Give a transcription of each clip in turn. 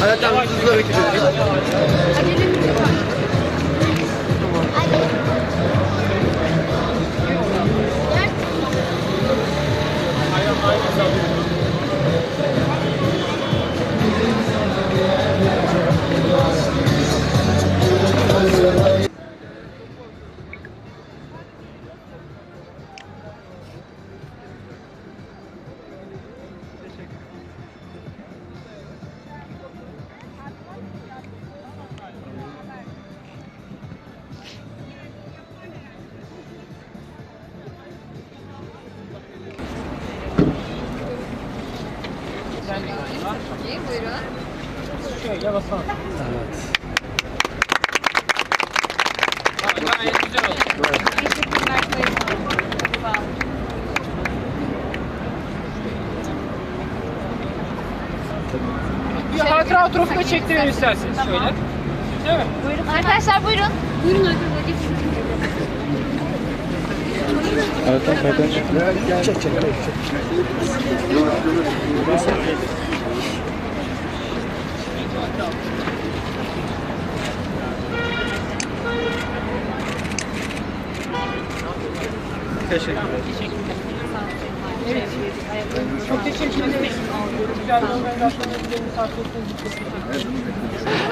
Hayat yardımcınızı da bekliyoruz. Ayaklarınızı hızlı hareket edin. Bir hatıra fotoğrafı çektirelim isterseniz şöyle. Değil mi? Arkadaşlar buyurun. Buyurun arkadaşlar. Teşekkür ederiz. Güzel bir organizasyonlarınızı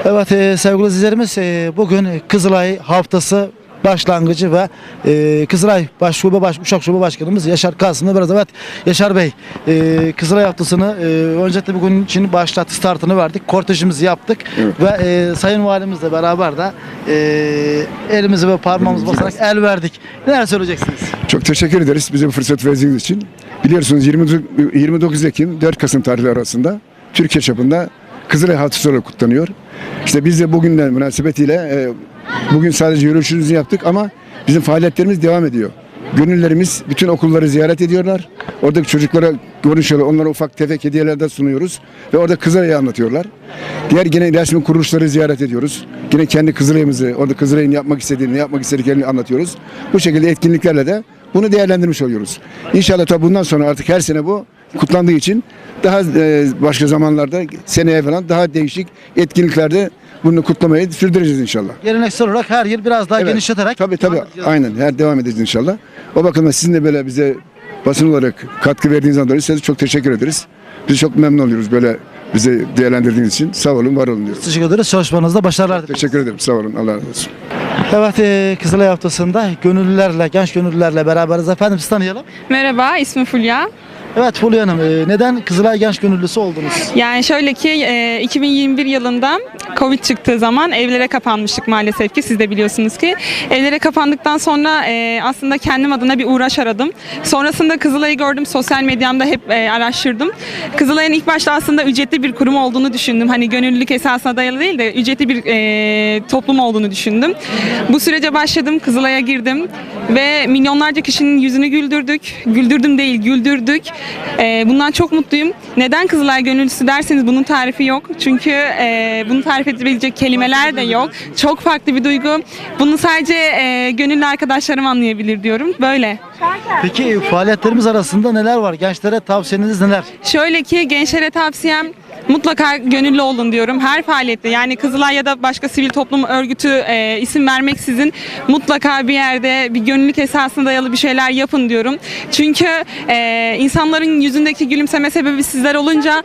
Evet e, sevgili izleyicilerimiz e, bugün Kızılay haftası başlangıcı ve e, Kızılay Baş Şube Baş Uşak Şube Başkanımız Yaşar Kasım'la biraz evet Yaşar Bey e, Kızılay haftasını e, öncelikle bugün için başlattı startını verdik. Kortejimizi yaptık ve e, Sayın Valimizle beraber de e, elimizi ve parmağımızı basarak el verdik. Neler söyleyeceksiniz? Çok teşekkür ederiz bize bu fırsat verdiğiniz için. Biliyorsunuz 20 29 Ekim 4 Kasım tarihleri arasında Türkiye çapında Kızılay Haftası olarak kutlanıyor. İşte biz de bugünden münasebetiyle e, bugün sadece yürüyüşümüzü yaptık ama bizim faaliyetlerimiz devam ediyor. Gönüllerimiz bütün okulları ziyaret ediyorlar. Oradaki çocuklara konuşuyorlar. Onlara ufak tefek hediyeler de sunuyoruz. Ve orada Kızılay'ı anlatıyorlar. Diğer yine resmi kuruluşları ziyaret ediyoruz. Yine kendi Kızılay'ımızı, orada Kızılay'ın yapmak istediğini, yapmak istediklerini anlatıyoruz. Bu şekilde etkinliklerle de bunu değerlendirmiş oluyoruz. İnşallah tabii bundan sonra artık her sene bu kutlandığı için daha e, başka zamanlarda seneye falan daha değişik etkinliklerde bunu kutlamayı sürdüreceğiz inşallah. Geleneksel olarak her yıl biraz daha Evet. genişleterek Tabii tabii aynen her devam edeceğiz inşallah. O bakımdan sizin de böyle bize basın olarak katkı verdiğinizden dolayı size çok teşekkür ederiz. Biz çok memnun oluyoruz böyle bizi değerlendirdiğiniz için. Sağ olun, var olun diyoruz. Teşekkür ederiz. Çalışmanızda başarılar dileriz. Teşekkür ederim. Sağ olun. Allah razı olsun. Evet e, Kızılay haftasında gönüllülerle, genç gönüllülerle beraberiz efendim. Sizi tanıyalım. Merhaba, ismim Fulya. Evet Fulya Hanım, e, neden Kızılay Genç Gönüllüsü oldunuz? Yani şöyle ki e, 2021 yılında Covid çıktığı zaman evlere kapanmıştık maalesef ki siz de biliyorsunuz ki. Evlere kapandıktan sonra e, aslında kendim adına bir uğraş aradım. Sonrasında Kızılay'ı gördüm, sosyal medyamda hep e, araştırdım. Kızılay'ın ilk başta aslında ücretli bir kurum olduğunu düşündüm. Hani gönüllülük esasına dayalı değil de ücretli bir e, toplum olduğunu düşündüm. Bu sürece başladım, Kızılay'a girdim ve milyonlarca kişinin yüzünü güldürdük. Güldürdüm değil, güldürdük. Ee, bundan çok mutluyum. Neden Kızılay Gönüllüsü derseniz bunun tarifi yok. Çünkü e, bunu tarif edebilecek kelimeler de yok. Çok farklı bir duygu. Bunu sadece e, gönüllü arkadaşlarım anlayabilir diyorum. Böyle. Peki faaliyetlerimiz arasında neler var? Gençlere tavsiyeniz neler? Şöyle ki gençlere tavsiyem mutlaka gönüllü olun diyorum. Her faaliyette yani Kızılay ya da başka sivil toplum örgütü e, isim vermeksizin mutlaka bir yerde bir gönüllülük esasına dayalı bir şeyler yapın diyorum. Çünkü e, insanların yüzündeki gülümseme sebebi sizler olunca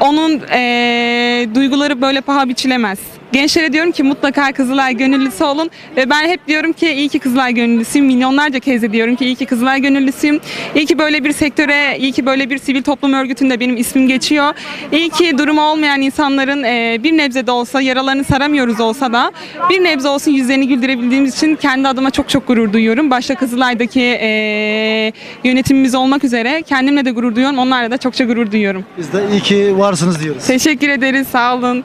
onun e, duyguları böyle paha biçilemez. Gençlere diyorum ki mutlaka Kızılay gönüllüsü olun ve ben hep diyorum ki iyi ki Kızılay gönüllüsüyüm. Milyonlarca kez de diyorum ki iyi ki Kızılay gönüllüsüyüm. İyi ki böyle bir sektöre, iyi ki böyle bir sivil toplum örgütünde benim ismim geçiyor. İyi ki durumu olmayan insanların e, bir nebze de olsa yaralarını saramıyoruz olsa da bir nebze olsun yüzlerini güldürebildiğimiz için kendi adıma çok çok gurur duyuyorum. Başta Kızılay'daki e, yönetimimiz olmak üzere kendimle de gurur duyuyorum. Onlarla da çokça gurur duyuyorum. Biz de iyi ki varsınız diyoruz. Teşekkür ederiz. Sağ olun.